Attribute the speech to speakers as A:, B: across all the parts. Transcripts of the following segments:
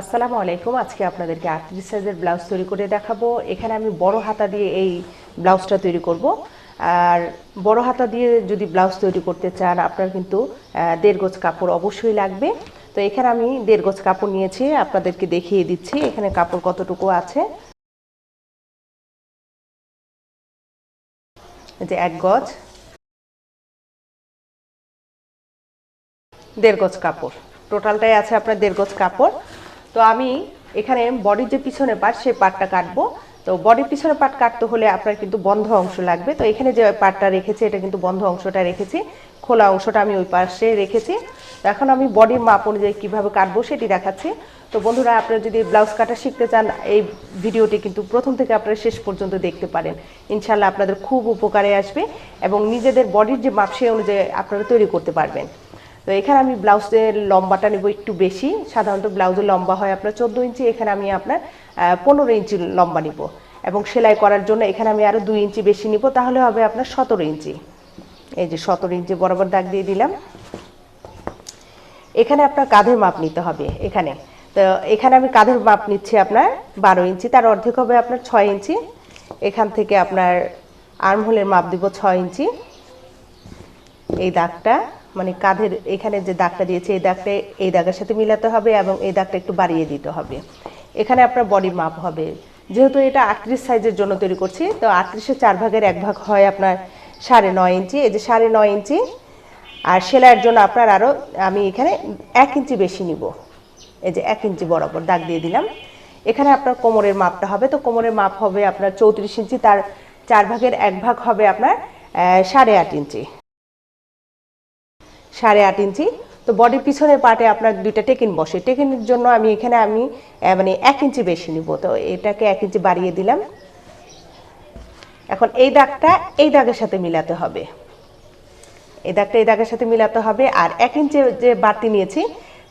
A: আসসালামু আলাইকুম। আজকে আপনাদেরকে আটত্রিশ সাইজের ব্লাউজ তৈরি করে দেখাবো। এখানে আমি বড় হাতা দিয়ে এই ব্লাউজটা তৈরি করব। আর বড় হাতা দিয়ে যদি ব্লাউজ তৈরি করতে চান, আপনার কিন্তু দেড় গোজ কাপড় অবশ্যই লাগবে। তো এখানে আমি দেড় গোজ কাপড় নিয়েছি, আপনাদেরকে দেখিয়ে দিচ্ছি এখানে কাপড় কতটুকু আছে। যে এক গজ। দেড় গজ কাপড়। টোটালটাই আছে আপনার দেড় গজ কাপড়। তো আমি এখানে বডির যে পিছনে পার্ট সেই পার্টটা কাটবো। তো বডির পিছনে পার্ট কাটতে হলে আপনার কিন্তু বন্ধ অংশ লাগবে। তো এখানে যে পার্টটা রেখেছি, এটা কিন্তু বন্ধ অংশটা রেখেছি। খোলা অংশটা আমি ওই পাশে রেখেছি। এখন আমি বডির মাপ অনুযায়ী কীভাবে কাটবো সেটি দেখাচ্ছি। তো বন্ধুরা, আপনারা যদি ব্লাউজ কাটা শিখতে চান, এই ভিডিওটি কিন্তু প্রথম থেকে আপনারা শেষ পর্যন্ত দেখতে পারেন। ইনশাল্লাহ আপনাদের খুব উপকারে আসবে এবং নিজেদের বডির যে মাপ, সেই অনুযায়ী আপনারা তৈরি করতে পারবেন। তো এখানে আমি ব্লাউজের লম্বাটা নেব একটু বেশি। সাধারণত ব্লাউজের লম্বা হয় আপনার চোদ্দ ইঞ্চি, এখানে আমি আপনার পনেরো ইঞ্চি লম্বা নিব। এবং সেলাই করার জন্য এখানে আমি আরও দুই ইঞ্চি বেশি নিব, তাহলে হবে আপনার সতেরো ইঞ্চি। এই যে সতেরো ইঞ্চি বরাবর দাগ দিয়ে দিলাম। এখানে আপনার কাঁধের মাপ নিতে হবে, এখানে। তো এখানে আমি কাঁধের মাপ নিচ্ছি আপনার বারো ইঞ্চি, তার অর্ধেক হবে আপনার ছয় ইঞ্চি। এখান থেকে আপনার আর্মহোলের মাপ দিব ছয় ইঞ্চি। এই দাগটা মানে কাঁধের এখানে যে দাগটা দিয়েছে, এই দাগটা এই দাগের সাথে মিলাতে হবে এবং এই দাগটা একটু বাড়িয়ে দিতে হবে। এখানে আপনার বডি মাপ হবে। যেহেতু এটা আটত্রিশ সাইজের জন্য তৈরি করছি, তো আটত্রিশের চার ভাগের এক ভাগ হয় আপনার সাড়ে নয় ইঞ্চি। এই যে সাড়ে নয় ইঞ্চি, আর সেলাইয়ের জন্য আপনার আরও আমি এখানে এক ইঞ্চি বেশি নিব। এই যে এক ইঞ্চি বরাবর দাগ দিয়ে দিলাম। এখানে আপনার কোমরের মাপটা হবে। তো কোমরের মাপ হবে আপনার চৌত্রিশ ইঞ্চি, তার চার ভাগের এক ভাগ হবে আপনার সাড়ে আট ইঞ্চি। সাড়ে আট ইঞ্চি। তো বডির পিছনের পার্টে আপনার দুইটা টেকিন বসে। টেকিনের জন্য আমি এখানে আমি মানে এক ইঞ্চি বেশি নিব। তো এটাকে এক ইঞ্চি বাড়িয়ে দিলাম। এখন এই দাগটা এই দাগের সাথে মিলাতে হবে। এই দাগটা এই দাগের সাথে মিলাতে হবে। আর এক ইঞ্চি যে বাড়তি নিয়েছি,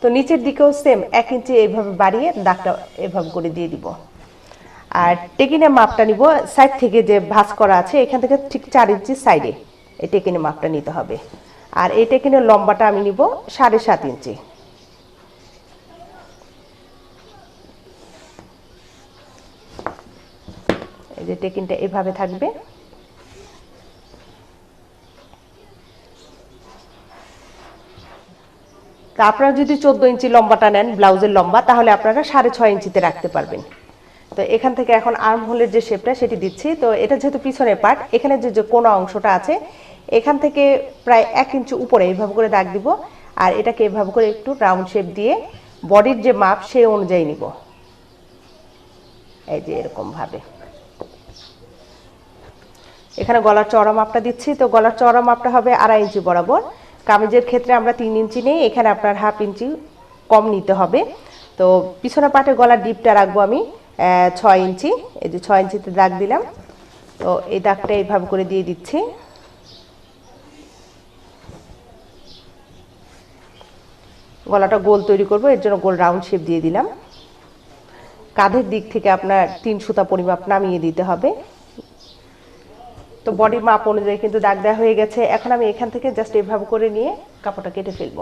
A: তো নিচের দিকেও সেম এক ইঞ্চি এইভাবে বাড়িয়ে দাগটা এভাবে করে দিয়ে দিব। আর টেকিনের মাপটা নিব। সাইড থেকে যে ভাঁজ করা আছে, এখান থেকে ঠিক চার ইঞ্চি সাইডে এই টেকিনের মাপটা নিতে হবে। আর এই টেকিনের লম্বাটা আমি নিব সাড়ে সাত ইঞ্চি। এই যে টেকিনটা এভাবে থাকবে। তা আপনারা যদি চোদ্দ ইঞ্চি লম্বাটা নেন, ব্লাউজের লম্বা, তাহলে আপনারা সাড়ে ছয় ইঞ্চিতে রাখতে পারবেন। তো এখান থেকে এখন আর্ম হোলের যে শেপটা সেটি দিচ্ছি। তো এটা যেহেতু পিছনের পার্ট এখানে যে কোনা অংশটা আছে এখান থেকে প্রায় এক ইঞ্চি উপরে এইভাবে করে দাগ দিব, আর এটাকে এভাবে করে একটু রাউন্ড শেপ দিয়ে বডির যে মাপ সেই অনুযায়ী নিব। এই যে এরকম ভাবে। এখানে গলার চওড়া মাপটা দিচ্ছি, তো গলার চওড়া মাপটা হবে আড়াই ইঞ্চি বরাবর। কামিজের ক্ষেত্রে আমরা তিন ইঞ্চি নেই, এখানে আপনার হাফ ইঞ্চি কম নিতে হবে। তো পিছনে পাটে গলার ডিপটা রাখব আমি ছয় ইঞ্চি। এই যে ছয় ইঞ্চিতে দাগ দিলাম, তো এই দাগটা এইভাবে করে দিয়ে দিচ্ছি। গলাটা গোল তৈরি করব, এর জন্য গোল রাউন্ড শেপ দিয়ে দিলাম। কাঁধের দিক থেকে আপনার তিন সুতা পরিমাপ নামিয়ে দিতে হবে। তো বডি মাপ অনুযায়ী কিন্তু দাগ দেওয়া হয়ে গেছে। এখন আমি এখান থেকে জাস্ট এভাবে করে নিয়ে কাপড়টা কেটে ফেলব।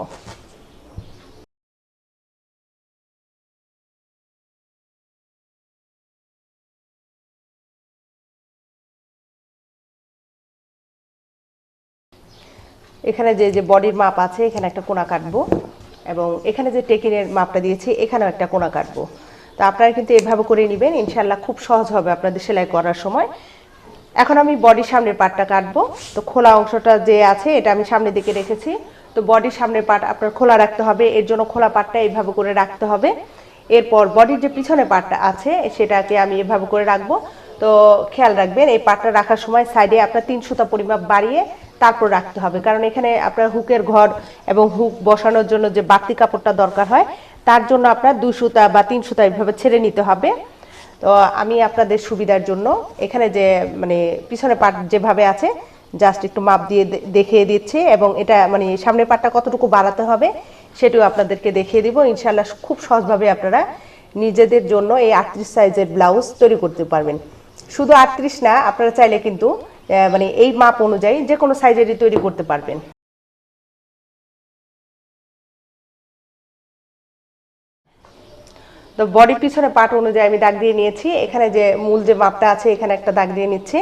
A: এখানে যে যে বডির মাপ আছে, এখানে একটা কোনা কাটবো। এবং এখানে যে টেকিনের মাপটা দিয়েছি, এখানেও একটা কোনা কাটবো। তো আপনারা কিন্তু এভাবে করে নেবেন ইনশাল্লাহ খুব সহজ হবে আপনাদের সেলাই করার সময়। এখন আমি বডির সামনের পাটটা কাটবো। তো খোলা অংশটা যে আছে, এটা আমি সামনের দিকে রেখেছি। তো বডির সামনের পাট আপনার খোলা রাখতে হবে, এর জন্য খোলা পাটটা এইভাবে করে রাখতে হবে। এরপর বডির যে পিছনে পার্টটা আছে, সেটাকে আমি এভাবে করে রাখব। তো খেয়াল রাখবেন, এই পাটটা রাখার সময় সাইডে আপনার তিন সুতা পরিমাপ বাড়িয়ে তারপর রাখতে হবে। কারণ এখানে আপনার হুকের ঘর এবং হুক বসানোর জন্য যে বাতি কাপড়টা দরকার হয়, তার জন্য আপনার দুই সুতা বা তিন সুতা এইভাবে ছেড়ে নিতে হবে। তো আমি আপনাদের সুবিধার জন্য এখানে যে মানে পিছনে পাট যেভাবে আছে জাস্ট একটু মাপ দিয়ে দেখিয়ে দিচ্ছি এবং এটা মানে সামনের পাটটা কতটুকু বাড়াতে হবে সেটিও আপনাদেরকে দেখিয়ে দিব। ইনশাল্লাহ খুব সহজভাবে আপনারা নিজেদের জন্য এই আটত্রিশ সাইজের ব্লাউজ তৈরি করতে পারবেন। শুধু আটত্রিশ না, আপনারা চাইলে কিন্তু মানে এই মাপ অনুযায়ী যে কোনো সাইজেরই তৈরি করতে পারবেন। তো বডির পিছনে পার্ট অনুযায়ী আমি দাগ দিয়ে নিয়েছি। এখানে যে মূল যে মাপটা আছে, এখানে একটা দাগ দিয়ে নিচ্ছি।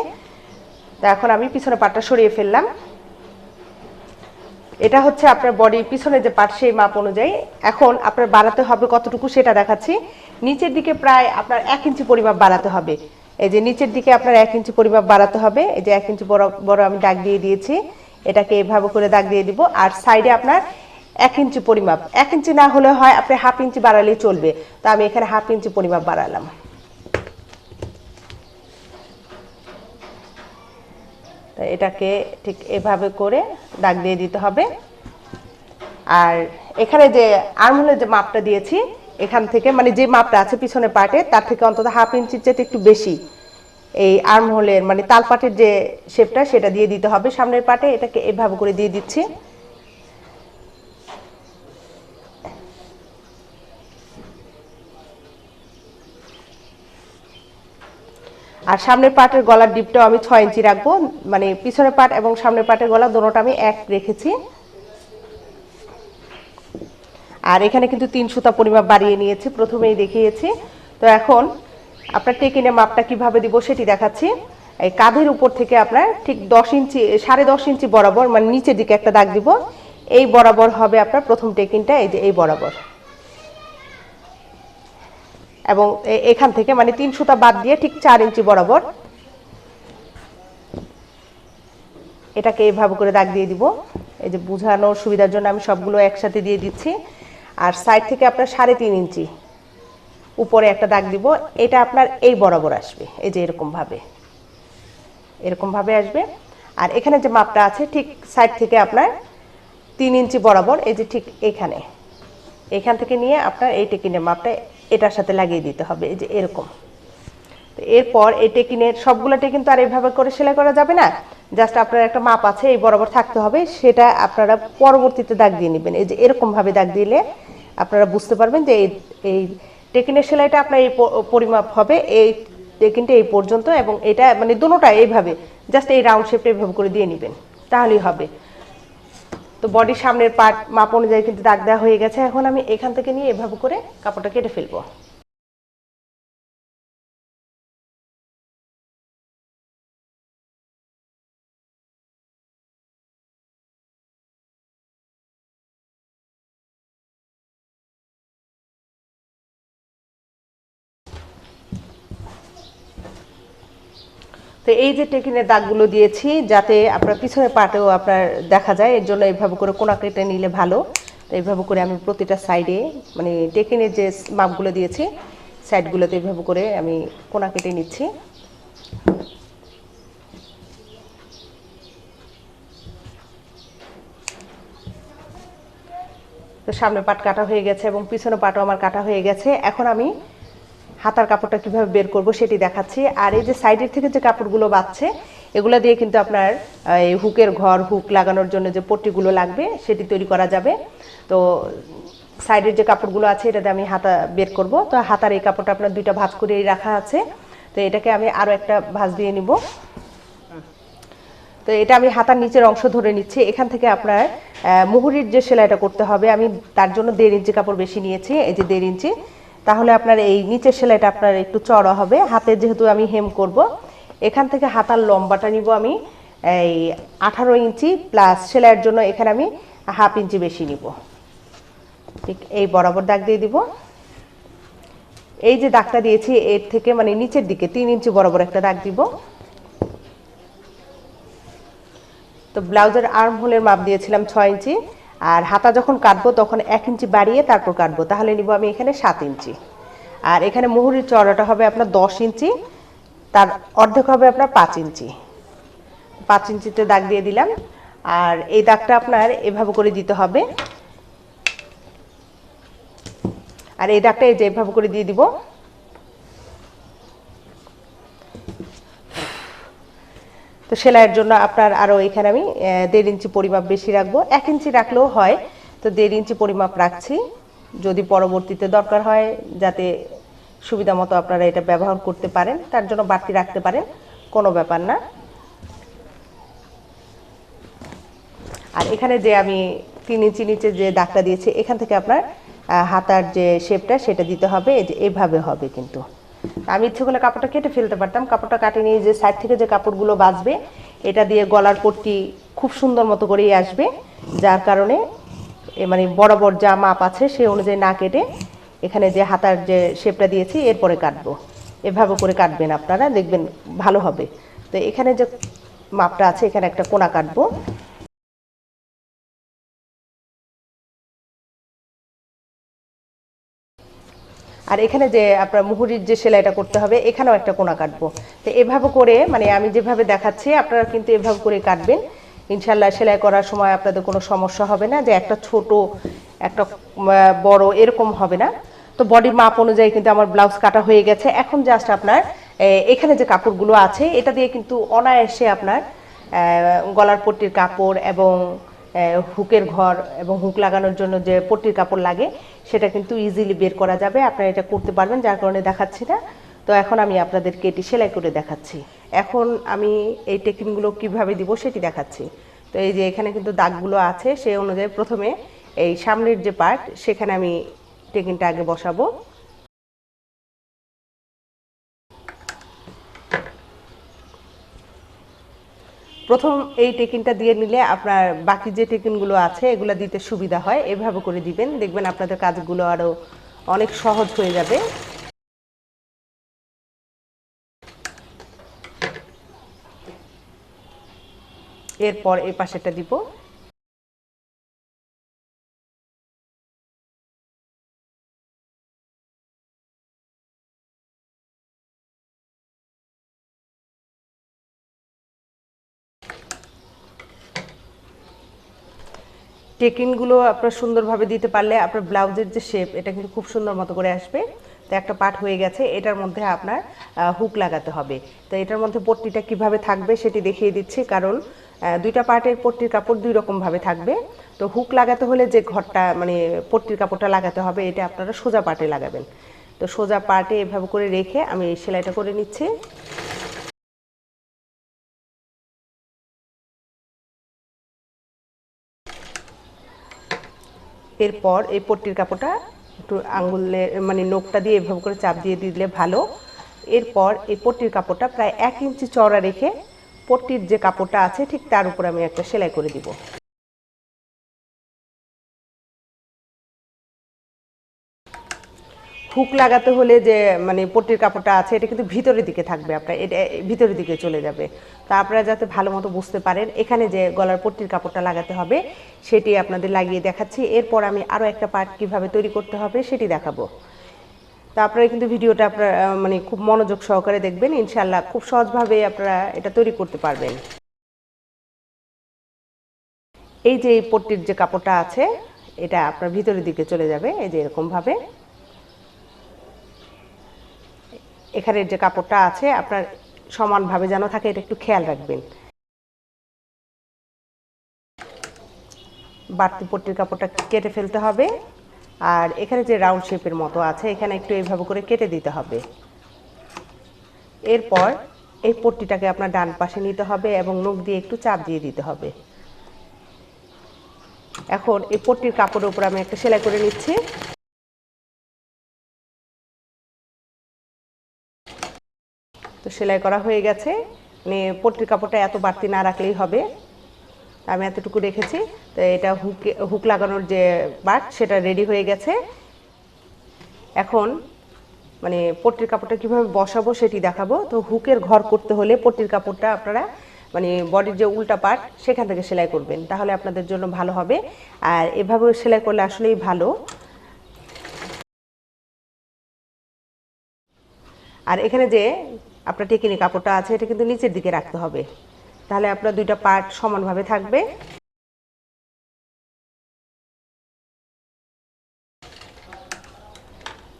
A: তো এখন আমি পিছনে পাটটা সরিয়ে ফেললাম। এটা হচ্ছে আপনার বডির পিছনে যে পার্ট সেই মাপ অনুযায়ী। এখন আপনার বাড়াতে হবে কতটুকু সেটা দেখাচ্ছি। নিচের দিকে প্রায় আপনার এক ইঞ্চি পরিমাপ বাড়াতে হবে। এই যে নিচের দিকে আপনার এক ইঞ্চি পরিমাপ বাড়াতে হবে। এই যে এক ইঞ্চি বড় বড় আমি দাগ দিয়ে দিয়েছি। এটাকে এভাবে করে দাগ দিয়ে দিব। আর সাইডে আপনার এক ইঞ্চি পরিমাপ। এক ইঞ্চি না হলে হয় আপনি হাফ ইঞ্চি বাড়ালেই চলবে। তো আমি এখানে হাফ ইঞ্চি পরিমাপ বাড়ালাম। এটাকে ঠিক এভাবে করে দাগ দিয়ে দিতে হবে। আর এখানে যে আর্মহোলের যে মাপটা দিয়েছি এখান থেকে মানে যে মাপটা আছে পিছনে পার্টে তার থেকে অন্তত হাফ ইঞ্চির চেয়ে একটু বেশি। এই আর্মহোলের মানে তালপাটের যে শেপটা, সেটা দিয়ে দিতে হবে সামনের পাটে, এটাকে এভাবে করে দিয়ে দিচ্ছি। আর সামনের পাটের গলার ডিপটাও আমি ছয় ইঞ্চি রাখব মানে পিছনের পাট এবং সামনের পাটের গলা দুটোটা আমি এক রেখেছি। আর এখানে কিন্তু তিন সুতা পরিমাপ বাড়িয়ে নিয়েছি, প্রথমেই দেখিয়েছি। তো এখন আপনার টেকিনে মাপটা কীভাবে দিব সেটি দেখাচ্ছি। এই কাঁধের উপর থেকে আপনার ঠিক দশ ইঞ্চি, সাড়ে দশ ইঞ্চি বরাবর মানে নিচের দিকে একটা দাগ দিব। এই বরাবর হবে আপনার প্রথম টেকিনটা এই যে এই বরাবর। এবং এখান থেকে মানে তিন সুতা বাদ দিয়ে ঠিক চার ইঞ্চি বরাবর। এটাকে এইভাবে করে দাগ দিয়ে দিব। এই যে বোঝানোর সুবিধার জন্য আমি সবগুলো একসাথে দিয়ে দিচ্ছি। আর সাইড থেকে আপনার সাড়ে তিন ইঞ্চি। উপরে একটা দাগ দিব, এটা আপনার এই বরাবর আসবে, এই যে এরকম ভাবে। এরকম ভাবে আসবে। আর এখানে যে মাপটা আছে, ঠিক সাইড থেকে আপনার তিন ইঞ্চি বরাবর, এই যে ঠিক এখানে। এখান থেকে নিয়ে আপনার এই টেকিনের মাপটা এটার সাথে লাগিয়ে দিতে হবে, এই যে এরকম। তো এরপর এই টেকিনের সবগুলো টেকিন তো আর এইভাবে করে সেলাই করা যাবে না। জাস্ট আপনার একটা মাপ আছে, এই বরাবর থাকতে হবে, সেটা আপনারা পরবর্তীতে দাগ দিয়ে নেবেন। এই যে এরকম ভাবে দাগ দিলে আপনারা বুঝতে পারবেন যে এই এই টেকিনের সেলাইটা আপনার এই পরিমাপ হবে, এই টেকিনটা এই পর্যন্ত এবং এটা মানে দুটোটা এইভাবে জাস্ট এই রাউন্ড শেপটা এইভাবে করে দিয়ে নেবেন, তাহলেই হবে। তো বডির সামনের পার্ট মাপ অনুযায়ী কিন্তু দাগ দেওয়া হয়ে গেছে, এখন আমি এখান থেকে নিয়ে এভাবে করে কাপড়টা কেটে ফেলব। তো এই যে টেকিনের দাগগুলো দিয়েছি, যাতে আপনার পিছনের পাটেও আপনার দেখা যায়, এর জন্য এইভাবে করে কোনা কেটে নিলে ভালো। তো এইভাবে করে আমি প্রতিটা সাইডে মানে টেকিনের যে মাপগুলো দিয়েছি, সাইডগুলোতে এইভাবে করে আমি কোনা কেটে নিচ্ছি। তো সামনে পাট কাটা হয়ে গেছে এবং পিছনে পাটও আমার কাটা হয়ে গেছে। এখন আমি হাতার কাপড়টা কীভাবে বের করব সেটি দেখাচ্ছি। আর এই যে সাইডের থেকে যে কাপড়গুলো বাচ্ছে, এগুলো দিয়ে কিন্তু আপনার এই হুকের ঘর, হুক লাগানোর জন্য যে পট্টিগুলো লাগবে, সেটি তৈরি করা যাবে। তো সাইডের যে কাপড়গুলো আছে, এটাতে আমি হাতা বের করব। তো হাতার এই কাপড়টা আপনার দুইটা ভাঁজ করে রাখা আছে। তো এটাকে আমি আরও একটা ভাঁজ দিয়ে নিব। তো এটা আমি হাতার নিচের অংশ ধরে নিচ্ছি। এখান থেকে আপনার মুহুরির যে সেলাইটা করতে হবে, আমি তার জন্য দেড় ইঞ্চি কাপড় বেশি নিয়েছি, এই যে দেড় ইঞ্চি। তাহলে আপনার এই নিচের সেলাইটা আপনার একটু চড়া হবে। হাতে যেহেতু আমি হেম করব, এখান থেকে হাতার লম্বাটা নিব আমি, এই আঠারো ইঞ্চি প্লাস সেলাইয়ের জন্য এখানে আমি হাফ ইঞ্চি বেশি নিব। ঠিক এই বরাবর দাগ দিয়ে দিব। এই যে দাগটা দিয়েছি, এর থেকে মানে নিচের দিকে তিন ইঞ্চি বরাবর একটা দাগ দিব। তো ব্লাউজের আর্ম হোলের মাপ দিয়েছিলাম ছয় ইঞ্চি। আর হাতা যখন কাটবো তখন এক ইঞ্চি বাড়িয়ে তারপর কাটবো। তাহলে নিব আমি এখানে সাত ইঞ্চি। আর এখানে মুহুরির চড়াটা হবে আপনার দশ ইঞ্চি, তার অর্ধেক হবে আপনার পাঁচ ইঞ্চি। পাঁচ ইঞ্চিতে দাগ দিয়ে দিলাম। আর এই দাগটা আপনার এভাবে করে দিতে হবে। আর এই দাগটা এই যে এভাবে করে দিয়ে দিব। তো সেলাইয়ের জন্য আপনার আরও এখানে আমি দেড় ইঞ্চি পরিমাপ বেশি রাখব। এক ইঞ্চি রাখলেও হয়, তো দেড় ইঞ্চি পরিমাপ রাখছি। যদি পরবর্তীতে দরকার হয়, যাতে সুবিধা মতো আপনারা এটা ব্যবহার করতে পারেন, তার জন্য বাড়তি রাখতে পারেন, কোনো ব্যাপার না। আর এখানে যে আমি তিন ইঞ্চি নিচে যে দাগটা দিয়েছি, এখান থেকে আপনার হাতার যে শেপটা সেটা দিতে হবে এভাবে হবে কিন্তু। আমি ইচ্ছে করলে কাপড়টা কেটে ফেলতে পারতাম। কাপড়টা কাটে নিয়ে যে সাইড থেকে যে কাপড়গুলো বাঁচবে এটা দিয়ে গলার পট্টি খুব সুন্দর মতো করেই আসবে। যার কারণে মানে বরাবর যা মাপ আছে সে অনুযায়ী না কেটে এখানে যে হাতার যে শেপটা দিয়েছি, এরপরে কাটবো। এভাবে করে কাটবেন আপনারা, দেখবেন ভালো হবে। তো এখানে যে মাপটা আছে, এখানে একটা কোনা কাটবো। আর এখানে যে আপনার মুহুরির যে সেলাইটা করতে হবে, এখানেও একটা কোনা কাটবো। তো এভাবে করে মানে আমি যেভাবে দেখাচ্ছি, আপনারা কিন্তু এভাবে করে কাটবেন। ইনশাল্লাহ সেলাই করার সময় আপনাদের কোনো সমস্যা হবে না যে একটা ছোট, একটা বড় এরকম হবে না। তো বডির মাপ অনুযায়ী কিন্তু আমার ব্লাউজ কাটা হয়ে গেছে। এখন জাস্ট আপনার এখানে যে কাপড়গুলো আছে, এটা দিয়ে কিন্তু অনায়াসে আপনার গলার পট্টির কাপড় এবং হুকের ঘর এবং হুক লাগানোর জন্য যে পট্টির কাপড় লাগে সেটা কিন্তু ইজিলি বের করা যাবে। আপনারা এটা করতে পারবেন, যার কারণে দেখাচ্ছি না। তো এখন আমি আপনাদেরকে এটি সেলাই করে দেখাচ্ছি। এখন আমি এই টেকিনগুলো কীভাবে দিব সেটি দেখাচ্ছি। তো এই যে এখানে কিন্তু দাগগুলো আছে, সেই অনুযায়ী প্রথমে এই সামনের যে পার্ট সেখানে আমি টেকিনটা আগে বসাবো। প্রথম এই টেকিনটা দিয়ে নিলে আপনার বাকি যে টেকিনগুলো আছে, এগুলো দিতে সুবিধা হয়। এভাবে করে দিবেন। দেখবেন আপনাদের কাজগুলো আরও অনেক সহজ হয়ে যাবে। এরপর এই পাশেটা দিব। টেকিনগুলো আপনার সুন্দরভাবে দিতে পারলে আপনার ব্লাউজের যে শেপ এটা কিন্তু খুব সুন্দর মতো করে আসবে। তো একটা পার্ট হয়ে গেছে, এটার মধ্যে আপনার হুক লাগাতে হবে। তো এটার মধ্যে পট্টিটা কীভাবে থাকবে সেটি দেখিয়ে দিচ্ছি, কারণ দুইটা পার্টের পট্টির কাপড় দুই রকমভাবে থাকবে। তো হুক লাগাতে হলে যে ঘরটা মানে পট্টির কাপড়টা লাগাতে হবে, এটা আপনারা সোজা পার্টে লাগাবেন। তো সোজা পার্টে এভাবে করে রেখে আমি সেলাইটা করে নিচ্ছি। এরপর এই পট্টির কাপড়টা একটু আঙ্গুলে মানে নোকটা দিয়ে এভাবে করে চাপ দিয়ে দিলে ভালো। এরপর এই পট্টির কাপড়টা প্রায় এক ইঞ্চি চড়া রেখে পট্টির যে কাপড়টা আছে, ঠিক তার উপর আমি একটা সেলাই করে দিব। হুক লাগাতে হলে যে মানে পট্টির কাপড়টা আছে, এটা কিন্তু ভিতরের দিকে থাকবে আপনার, এটা ভিতরের দিকে চলে যাবে। তা আপনারা যাতে ভালো মতো বুঝতে পারেন, এখানে যে গলার পট্টির কাপড়টা লাগাতে হবে, সেটি আপনাদের লাগিয়ে দেখাচ্ছি। এরপর আমি আরও একটা পার্ট কীভাবে তৈরি করতে হবে, সেটি দেখাবো। তা আপনারা কিন্তু ভিডিওটা আপনারা মানে খুব মনোযোগ সহকারে দেখবেন ইনশাল্লাহ খুব সহজভাবে আপনারা এটা তৈরি করতে পারবেন। এই যে এই পট্টির যে কাপড়টা আছে, এটা আপনার ভিতরের দিকে চলে যাবে, এই যে এরকম এখানের যে কাপড়টা আছে, আপনার সমানভাবে যেন থাকে, এটা একটু খেয়াল রাখবেন। বাড়তি পট্টির কাপড়টা কেটে ফেলতে হবে। আর এখানে যে রাউন্ড শেপের মতো আছে, এখানে একটু এইভাবে করে কেটে দিতে হবে। এরপর এই পট্টিটাকে আপনার ডান পাশে নিতে হবে এবং নখ দিয়ে একটু চাপ দিয়ে দিতে হবে। এখন এই পট্টির কাপড়ের উপর আমি একটা সেলাই করে নিচ্ছি। সেলাই করা হয়ে গেছে। মানে পট্টির কাপড়টা এত বাড়তি না রাখলেই হবে। আমি এতটুকু রেখেছি। তো এটা হুক হুক লাগানোর যে বাট সেটা রেডি হয়ে গেছে। এখন মানে পট্টির কাপড়টা কীভাবে বসাবো সেটি দেখাবো। তো হুকের ঘর করতে হলে পট্টির কাপড়টা আপনারা মানে বডির যে উল্টা পার্ট, সেখান থেকে সেলাই করবেন। তাহলে আপনাদের জন্য ভালো হবে। আর এভাবে সেলাই করলে আসলেই ভালো। আর এখানে যে আপনার টেকিনি কাপড়টা আছে, এটা কিন্তু নিচের দিকে রাখতে হবে। তাহলে আপনার দুইটা পার্ট সমানভাবে থাকবে।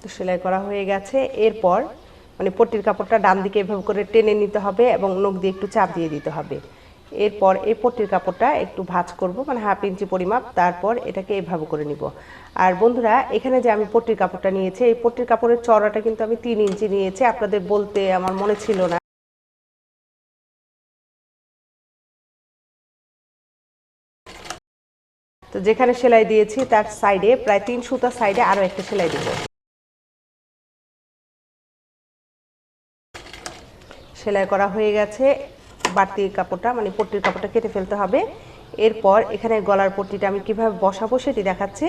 A: তো সেলাই করা হয়ে গেছে। এরপর মানে পট্টির কাপড়টা ডান দিকে এভাবে করে টেনে নিতে হবে এবং নখ দিয়ে একটু চাপ দিয়ে দিতে হবে। এরপর এই পট্টির কাপড়টা একটু ভাঁজ করব মানে হাফ ইঞ্চি পরিমাপ, তারপর এটাকে এভাবে করে নিব। আর বন্ধুরা, এখানে যে আমি পট্টির কাপড়টা নিয়েছি, এই পট্টির কাপড়ের চড়াটা কিন্তু আমি তিন ইঞ্চি নিয়েছি, আপনাদের বলতে আমার মনে ছিল না। তো যেখানে সেলাই দিয়েছি, তার সাইডে, প্রায় তিন সুতা সাইডে আরও একটা সেলাই দিব। সেলাই করা হয়ে গেছে। বাড়তি কাপড়টা মানে পট্টির কাপড়টা কেটে ফেলতে হবে। এরপর এখানে গলার পট্টিটা আমি কীভাবে বসাবো সেটি দেখাচ্ছি।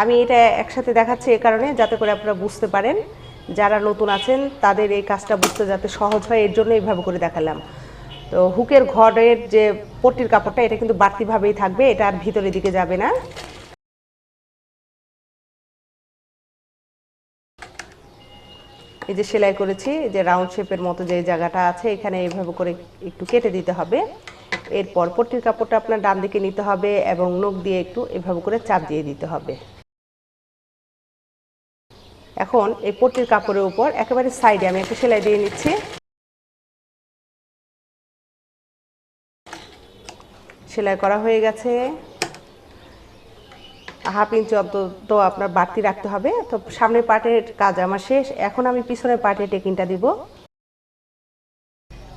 A: আমি এটা একসাথে দেখাচ্ছি এ কারণে, যাতে করে আপনারা বুঝতে পারেন। যারা নতুন আছেন, তাদের এই কাজটা বুঝতে যাতে সহজ হয়, এর জন্য এইভাবে করে দেখালাম। তো হুকের ঘরের যে পট্টির কাপড়টা, এটা কিন্তু বাড়তিভাবেই থাকবে, এটা আর ভিতরের দিকে যাবে না। এই যে সেলাই করেছি যে রাউন্ড শেপের মতো যে জায়গাটা আছে, এখানে এইভাবে করে একটু কেটে দিতে হবে। এরপর পট্টির কাপড়টা আপনার ডান দিকে নিতে হবে এবং নখ দিয়ে একটু এভাবে করে চাপ দিয়ে দিতে হবে। এখন এই পট্টির কাপড়ের উপর একেবারে সাইডে আমি একটু সেলাই দিয়ে নিচ্ছি। সেলাই করা হয়ে গেছে। হাফ ইঞ্চি অন্তত আপনার বাড়তি রাখতে হবে। তো সামনের পার্টের কাজ আমার শেষ। এখন আমি পিছনের পার্টের টেকিংটা দিব।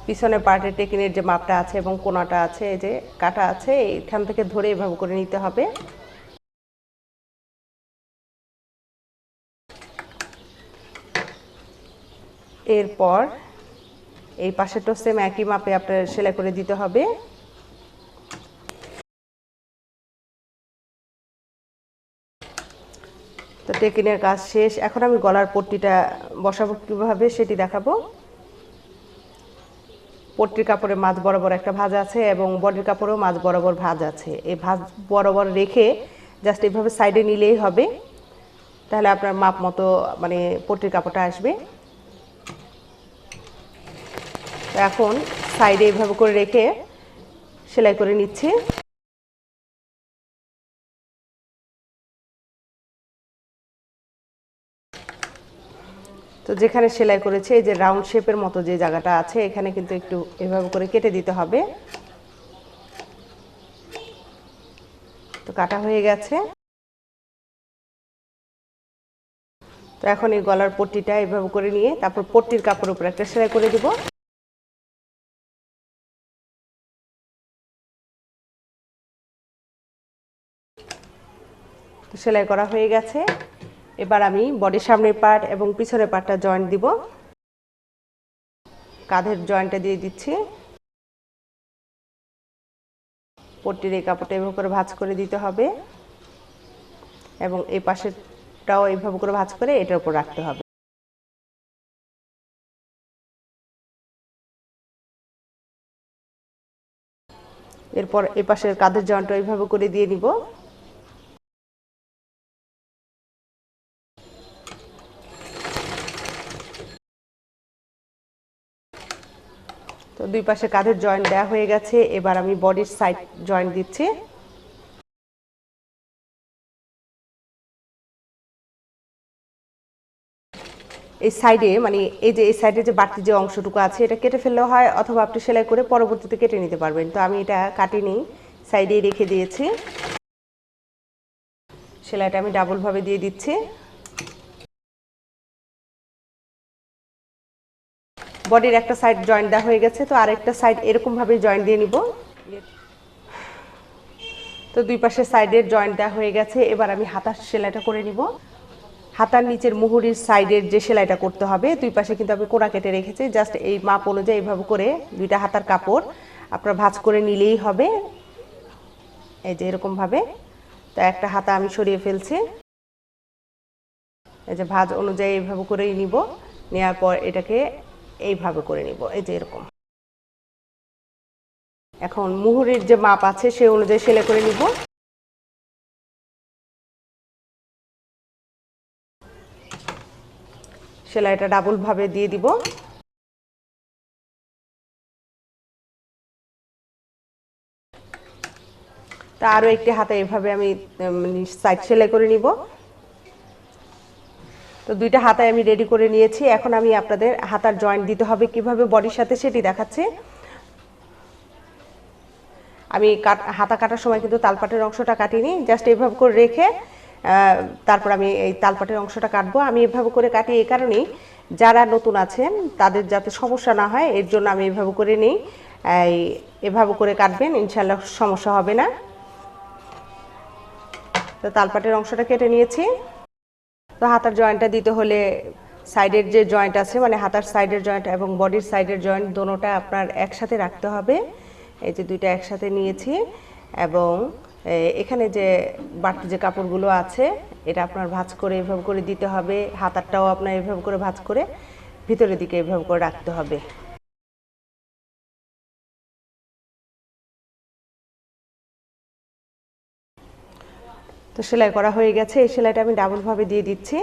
A: পিছনের পার্টের টেকিনের যে মাপটা আছে এবং কোনাটা আছে যে কাটা আছে এখান থেকে ধরে এভাবে করে নিতে হবে। এরপর এই পাশেরটা সেম একই মাপে আপনার সেলাই করে দিতে হবে। তো টেকিনের কাজ শেষ। এখন আমি গলার পট্টিটা বসাবো কীভাবে সেটি দেখাবো। পট্টির কাপড়ে মাছ বরাবর একটা ভাজ আছে এবং বডির কাপড়েও মাছ বরাবর ভাজ আছে। এই ভাজ বরাবর রেখে জাস্ট এইভাবে সাইডে নিলেই হবে। তাহলে আপনার মাপ মতো মানে পট্টির কাপড়টা আসবে। এখন সাইডে এইভাবে করে রেখে সেলাই করে নিচ্ছি। তো যেখানে সেলাই করেছে, এই যে রাউন্ড শেপের মতো যে জায়গাটা আছে, এখানে কিন্তু একটু এভাবে করে কেটে দিতে হবে। তো কাটা হয়ে গেছে। তো এখন এই গলার পট্টিটা এভাবে করে নিয়ে তারপর পট্টির কাপড়ের উপর একটা সেলাই করে দিব। তো সেলাই করা হয়ে গেছে। এবার আমি বডির সামনের পার্ট এবং পিছনের পার্টটা জয়েন্ট দিব। কাঁধের জয়েন্টটা দিয়ে দিচ্ছি। পট্টির এই কাপড়টা এভাবে করে ভাঁজ করে দিতে হবে। এবং এই পাশেরটাও এইভাবে করে ভাঁজ করে এটার উপর রাখতে হবে। এরপর এই পাশের কাঁধের জয়েন্টটা এইভাবে করে দিয়ে নিব। দুই পাশে কাঁধের জয়েন্ট দেওয়া হয়ে গেছে। এবার আমি বডির সাইড জয়েন্ট দিচ্ছি। এই সাইডে মানে এই যে, এই সাইডে যে বাড়তি যে অংশটুকু আছে, এটা কেটে ফেললেও হয়, অথবা আপনি সেলাই করে পরবর্তীতে কেটে নিতে পারবেন। তো আমি এটা কাটিনি সাইডে রেখে দিয়েছি। সেলাইটা আমি ডাবলভাবে দিয়ে দিচ্ছি। বডির একটা সাইড জয়েন্ট দেওয়া হয়ে গেছে, তো আরেকটা সাইড এরকমভাবে জয়েন্ট দিয়ে নিব। তো দুই পাশে সাইডের জয়েন্ট দেওয়া হয়ে গেছে, এবার আমি হাতার সেলাইটা করে নিব। হাতার নিচের মুহুরির সাইডের যে সেলাইটা করতে হবে, দুই পাশে কিন্তু আমি কোড়া কেটে রেখেছি জাস্ট এই মাপ অনুযায়ী এইভাবে করে দুইটা হাতার কাপড় আপনার ভাজ করে নিলেই হবে। এই যে এরকমভাবে তো একটা হাতা আমি সরিয়ে ফেলছি। এই যে ভাঁজ অনুযায়ী এইভাবে করেই নিব, নেওয়ার পর এটাকে এইভাবে করে নিব, এই যে এরকম। এখন মুহুরির যে মাপ আছে সে অনুযায়ী সেলাই করে নিব। সেলাইটা ডাবল ভাবে দিয়ে দিব। তা আরও একটি হাতে এভাবে আমি সাইড সেলাই করে নিব। তো দুইটা হাতায় আমি রেডি করে নিয়েছি। এখন আমি আপনাদের হাতার জয়েন্ট দিতে হবে কীভাবে বডির সাথে সেটি দেখাচ্ছি। আমি হাতা কাটার সময় কিন্তু তালপাটের অংশটা কাটিনি জাস্ট এইভাবে করে রেখে তারপর আমি এই তালপাটের অংশটা কাটবো। আমি এভাবে করে কাটি এই কারণেই যারা নতুন আছেন, তাদের যাতে সমস্যা না হয়, এর জন্য আমি এভাবে করে নিই। এই, এভাবে করে কাটবেন ইনশাল্লাহ সমস্যা হবে না। তো তালপাটের অংশটা কেটে নিয়েছি। তো হাতার জয়েন্টটা দিতে হলে সাইডের যে জয়েন্ট আছে মানে হাতার সাইডের জয়েন্ট এবং বডির সাইডের জয়েন্ট দোনোটা আপনার একসাথে রাখতে হবে। এই যে দুইটা একসাথে নিয়েছি এবং এখানে যে বাড়তি যে কাপড়গুলো আছে, এটা আপনার ভাঁজ করে এভাবে করে দিতে হবে। হাতারটাও আপনার এভাবে করে ভাঁজ করে ভিতরের দিকে এভাবে করে রাখতে হবে। তো সেলাই করা হয়ে গেছে। এই সেলাইটা আমি ডাবল ভাবে দিয়ে দিচ্ছি।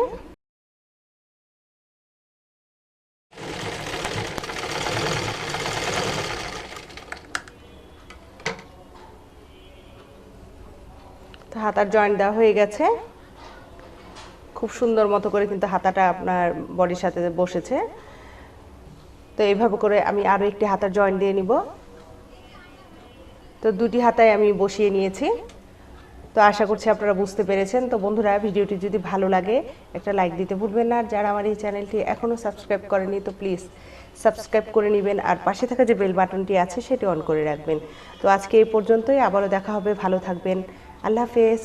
A: তো হাতার জয়েন্ট দেওয়া হয়ে গেছে। খুব সুন্দর মতো করে কিন্তু হাতাটা আপনার বডির সাথে বসেছে। তো এইভাবে করে আমি আরও একটি হাতার জয়েন্ট দিয়ে নিব। তো দুটি হাতায় আমি বসিয়ে নিয়েছি। তো আশা করছি আপনারা বুঝতে পেরেছেন। তো বন্ধুরা, ভিডিওটি যদি ভালো লাগে, একটা লাইক দিতে ভুলবেন না। আর যারা আমার এই চ্যানেলটি এখনও সাবস্ক্রাইব করেনি তো প্লিজ সাবস্ক্রাইব করে নেবেন। আর পাশে থাকা যে বেল বাটনটি আছে, সেটি অন করে রাখবেন। তো আজকে এই পর্যন্তই। আবারও দেখা হবে। ভালো থাকবেন। আল্লাহ হাফেজ।